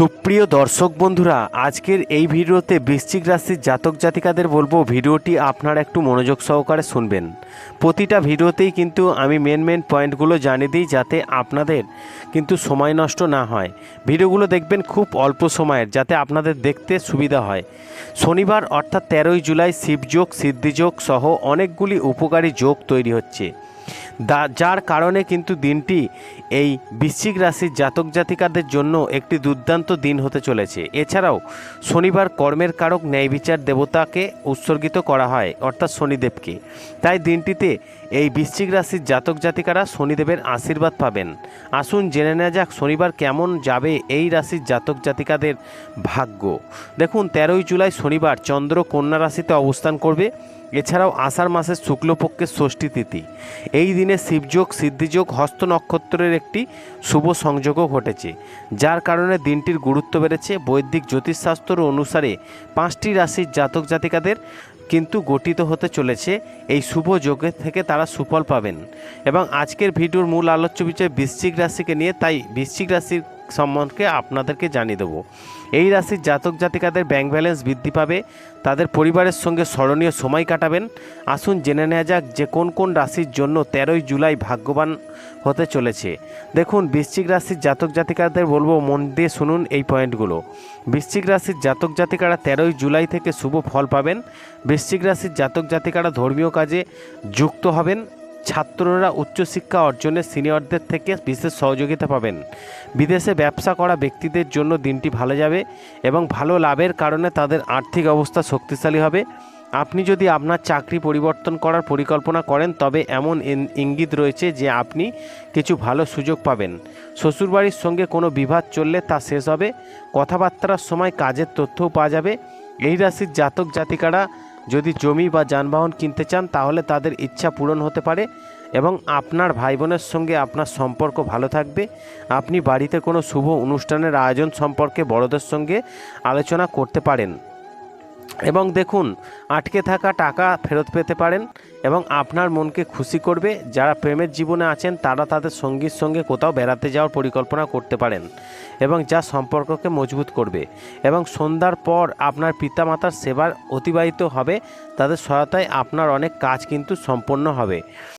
সুপ্রিয় দর্শক বন্ধুরা, আজকের এই ভিডিওতে বৃশ্চিক রাশির জাতক জাতিকাদের বলব, ভিডিওটি আপনারা একটু মনোযোগ সহকারে শুনবেন। প্রতিটা ভিডিওতেই কিন্তু আমি মেন মেন পয়েন্টগুলো জানিয়ে দিই যাতে আপনাদের কিন্তু সময় নষ্ট না হয়। ভিডিওগুলো দেখবেন খুব অল্প সময়ের, যাতে আপনাদের দেখতে সুবিধা হয়। শনিবার অর্থাৎ তেরোই জুলাই শিবযোগ সিদ্ধিযোগ সহ অনেকগুলি উপকারী যোগ তৈরি হচ্ছে। যার কারণে কিন্তু দিনটি এই বৃশ্চিক রাশির জাতক জাতিকাদের জন্য একটি দুর্দান্ত দিন হতে চলেছে। এছাড়াও শনিবার কর্মের কারক ন্যায় বিচার দেবতাকে উৎসর্গিত করা হয়, অর্থাৎ শনিদেবকে। তাই দিনটিতে এই বৃশ্চিক রাশির জাতক জাতিকারা শনিদেবের আশীর্বাদ পাবেন। আসুন জেনে নেওয়া যাক শনিবার কেমন যাবে এই রাশির জাতক জাতিকাদের ভাগ্য। দেখুন, তেরোই জুলাই শনিবার চন্দ্র কন্যা রাশিতে অবস্থান করবে। এছাড়াও আষাঢ় মাসের শুক্লপক্ষের ষষ্ঠী তিথি। এই দিনে শিবযোগ, সিদ্ধিযোগ, হস্ত নক্ষত্রের একটি শুভ সংযোগও ঘটেছে, যার কারণে দিনটির গুরুত্ব বেড়েছে। বৈদিক জ্যোতিষশাস্ত্র অনুসারে পাঁচটি রাশির জাতক জাতিকাদের কিন্তু গঠিত হতে চলেছে এই শুভ যোগের থেকে তারা সুফল পাবেন। এবং আজকের ভিডিওর মূল আলোচ্য বিষয় বৃশ্চিক রাশিকে নিয়ে, তাই বৃশ্চিক রাশির সম্বন্ধে আপনাদেরকে জানিয়ে দেবো। এই রাশির জাতক জাতিকাদের ব্যাংক ব্যালেন্স বৃদ্ধি পাবে, তাদের পরিবারের সঙ্গে স্মরণীয় সময় কাটাবেন। আসুন জেনে নেওয়া যাক যে কোন কোন রাশির জন্য তেরোই জুলাই ভাগ্যবান হতে চলেছে। দেখুন, বৃশ্চিক রাশির জাতক জাতিকাদের বলব, মন দিয়ে শুনুন এই পয়েন্টগুলো। বৃশ্চিক রাশির জাতক জাতিকারা তেরোই জুলাই থেকে শুভ ফল পাবেন। বৃশ্চিক রাশির জাতক জাতিকারা ধর্মীয় কাজে যুক্ত হবেন। ছাত্ররা উচ্চশিক্ষা অর্জনে সিনিয়রদের থেকে বিশেষ সহযোগিতা পাবেন। বিদেশে ব্যবসা করা ব্যক্তিদের জন্য দিনটি ভালো যাবে এবং ভালো লাভের কারণে তাদের আর্থিক অবস্থা শক্তিশালী হবে। আপনি যদি আপনার চাকরি পরিবর্তন করার পরিকল্পনা করেন, তবে এমন ইঙ্গিত রয়েছে যে আপনি কিছু ভালো সুযোগ পাবেন। শ্বশুরবাড়ির সঙ্গে কোনো বিবাদ চললে তা শেষ হবে। কথাবার্তার সময় কাজের তথ্যও পাওয়া যাবে। এই রাশির জাতক জাতিকারা যদি জমি বা যানবাহন কিনতে চান, তাহলে তাদের ইচ্ছা পূরণ হতে পারে এবং আপনার ভাই বোনের সঙ্গে আপনার সম্পর্ক ভালো থাকবে। আপনি বাড়িতে কোনো শুভ অনুষ্ঠানের আয়োজন সম্পর্কে বড়দের সঙ্গে আলোচনা করতে পারেন। এবং দেখুন, আটকে থাকা টাকা ফেরত পেতে পারেন এবং আপনার মনকে খুশি করবে। যারা প্রেমের জীবনে আছেন, তারা তাদের সঙ্গীর সঙ্গে কোথাও বেড়াতে যাওয়ার পরিকল্পনা করতে পারেন এবং যা সম্পর্ককে মজবুত করবে এবং সন্ধ্যার পর আপনার পিতামাতার সেবার অতিবাহিত হবে। তাদের সহায়তায় আপনার অনেক কাজ কিন্তু সম্পন্ন হবে।